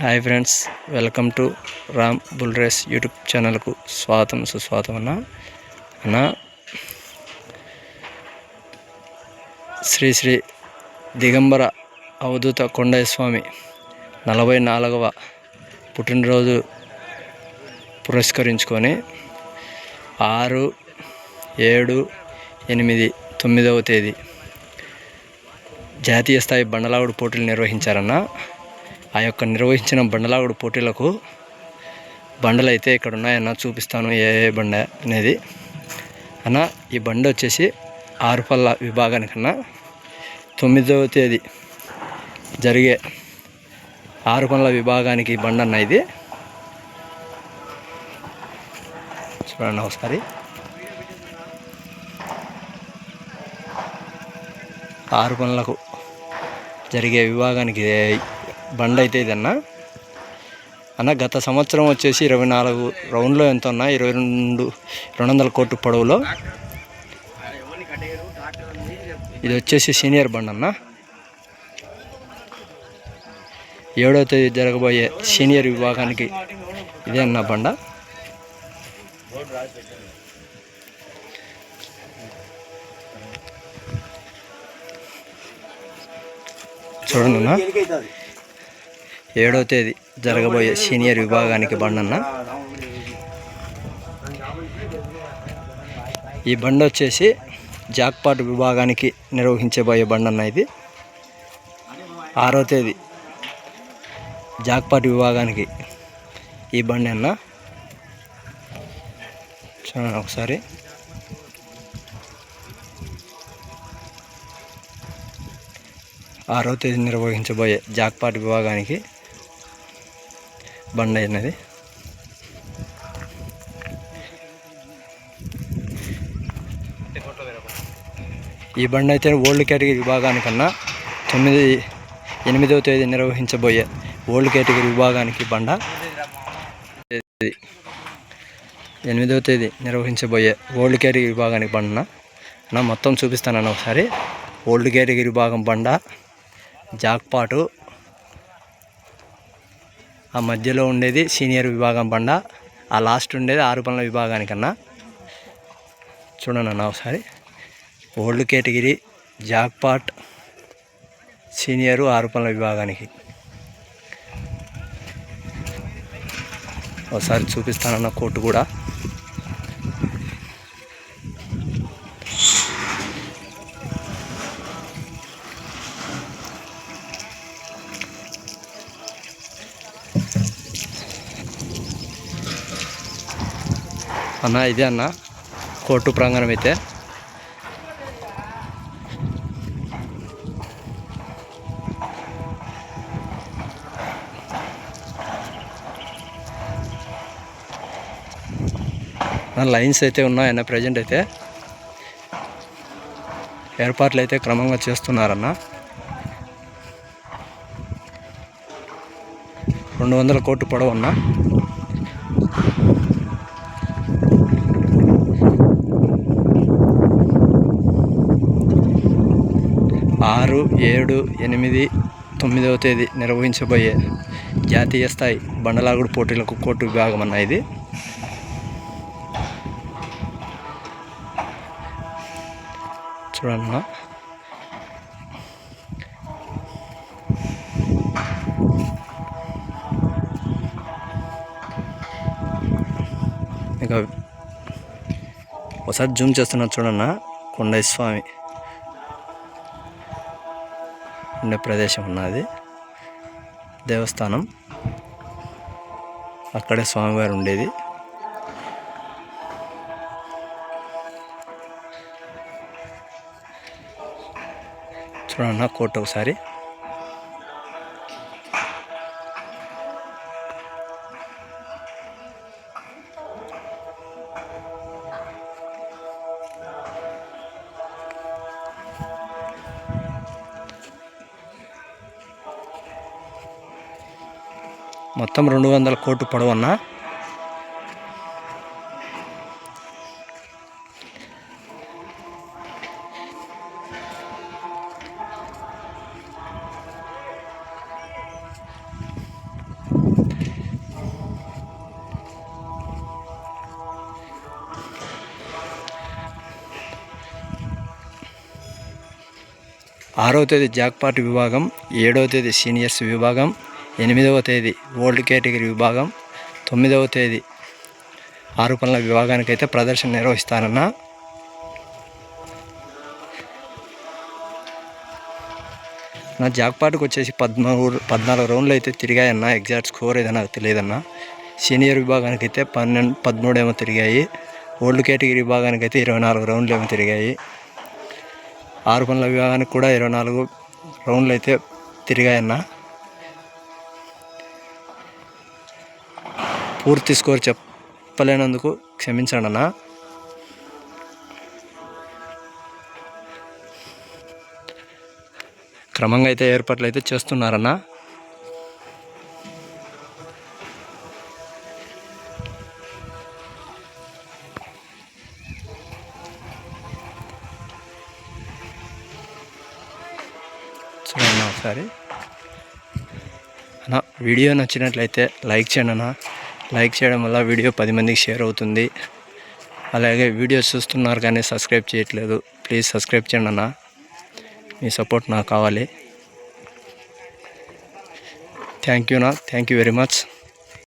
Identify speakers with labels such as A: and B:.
A: Hi friends welcome to Ram bull race YouTube ఛానల్కు స్వాగతం సుస్వాగతం అన్న అన్న శ్రీ శ్రీ దిగంబర అవధూత కొండయ్య స్వామి నలభై నాలుగవ పుట్టినరోజు పురస్కరించుకొని ఆరు ఏడు ఎనిమిది తొమ్మిదవ తేదీ జాతీయ స్థాయి బండలావుడు పోటీలు నిర్వహించారన్న. ఆ యొక్క నిర్వహించిన బండలాగుడు పోటీలకు బండలు అయితే ఇక్కడ ఉన్నాయన్న చూపిస్తాను ఏ ఏ బండ అనేది. అన్న ఈ బండ వచ్చేసి ఆరుపల్ల విభాగానికన్నా తొమ్మిదవ తేదీ జరిగే ఆరు పనుల విభాగానికి ఈ బండ అన్న ఇది. చూడండి ఒకసారి ఆరు పనులకు జరిగే విభాగానికి బండ అయితే ఇదన్నా. అన్న గత సంవత్సరం వచ్చేసి ఇరవై నాలుగు రౌండ్లో ఎంత ఉన్నా? ఇరవై రెండు రెండు వందల కోట్ల పొడవులో. ఇది వచ్చేసి సీనియర్ బండ్ అన్న ఏడవ తేదీ జరగబోయే సీనియర్ విభాగానికి ఇదే అన్న బండ. చూడండి అన్న. ఏడవ తేదీ జరగబోయే సీనియర్ విభాగానికి బండన్న. ఈ బండి వచ్చేసి జాక్పాట్ విభాగానికి నిర్వహించబోయే బండన్న ఇది. ఆరో తేదీ జాక్పాట్ విభాగానికి ఈ బండి అన్న చూడండి ఒకసారి. ఆరో తేదీ నిర్వహించబోయే జాక్పాట్ విభాగానికి బండి అనేది. ఈ బండి అయితే ఓల్డ్ కేటగిరీ విభాగానికన్నా తొమ్మిది ఎనిమిదవ తేదీ నిర్వహించబోయే ఓల్డ్ కేటగిరీ విభాగానికి బండ. ఎనిమిదవ తేదీ నిర్వహించబోయే ఓల్డ్ కేటగిరీ విభాగానికి బండ నా మొత్తం చూపిస్తానన్న ఒకసారి. ఓల్డ్ కేటగిరీ విభాగం బండ జాక్పాటు ఆ మధ్యలో ఉండేది సీనియర్ విభాగం బండ ఆ లాస్ట్ ఉండేది ఆరు పనుల విభాగానికన్నా. చూడండి అన్న ఒకసారి. ఓల్డ్ కేటగిరీ జాక్పాట్ సీనియరు ఆరు పనుల విభాగానికి. ఒకసారి చూపిస్తానన్న కోర్టు కూడా. అన్న ఇదే అన్న. కోర్టు ప్రాంగణం అయితే. లైన్స్ అయితే ఉన్నాయన్న ప్రజెంట్ అయితే. ఏర్పాట్లు అయితే క్రమంగా చేస్తున్నారన్న. రెండు వందల కోట్లు పొడవు అన్నా. ఆరు ఏడు ఎనిమిది తొమ్మిదవ తేదీ నిర్వహించబోయే జాతీయ స్థాయి బండలాగుడు పోటీలకు కోర్టు విభాగం అన్న ఇది. చూడన్నా ఇంకా ఒకసారి జూమ్ చేస్తున్నా చూడన్నా కొండయ్య ఉండే ప్రదేశం ఉన్నది. దేవస్థానం. అక్కడే స్వామివారు ఉండేది. చూడన్న కోట ఒకసారి. మొత్తం రెండు వందల కోట్లు పొడవన్న. ఆరో తేదీ జాక్పాట్ విభాగం ఏడో తేదీ సీనియర్స్ విభాగం ఎనిమిదవ తేదీ ఓల్డ్ కేటగిరీ విభాగం తొమ్మిదవ తేదీ ఆరు పనుల విభాగానికి అయితే ప్రదర్శన నిర్వహిస్తానన్న. నా జాక్పాట్కి వచ్చేసి పద్నాలుగు పద్నాలుగు రౌండ్లు అయితే తిరిగాయన్న. ఎగ్జాక్ట్ స్కోర్ ఏదో నాకు తెలియదన్న. సీనియర్ విభాగానికి అయితే పన్నెండు పదమూడు ఏమో తిరిగాయి. ఓల్డ్ కేటగిరీ విభాగానికి అయితే ఇరవై నాలుగు రౌండ్లు ఏమో తిరిగాయి. ఆరు పనుల విభాగానికి కూడా ఇరవై నాలుగు రౌండ్లు అయితే తిరిగాయన్న. పూర్తి స్కోర్ చెప్పలేనందుకు క్షమించండి అన్న క్రమంగా అయితే ఏర్పాట్లు అయితే చేస్తున్నారన్న. చూడండి ఒకసారి. అన్న వీడియో నచ్చినట్లయితే లైక్ చేయండి అన్న. లైక్ చేయడం వల్ల వీడియో పది మందికి షేర్ అవుతుంది. అలాగే వీడియో చూస్తున్నారు కానీ సబ్స్క్రైబ్ చేయట్లేదు. ప్లీజ్ సబ్స్క్రైబ్ చేయండి అన్న. మీ సపోర్ట్ నాకు కావాలి. థ్యాంక్ యూ నా థ్యాంక్ యూ వెరీ మచ్.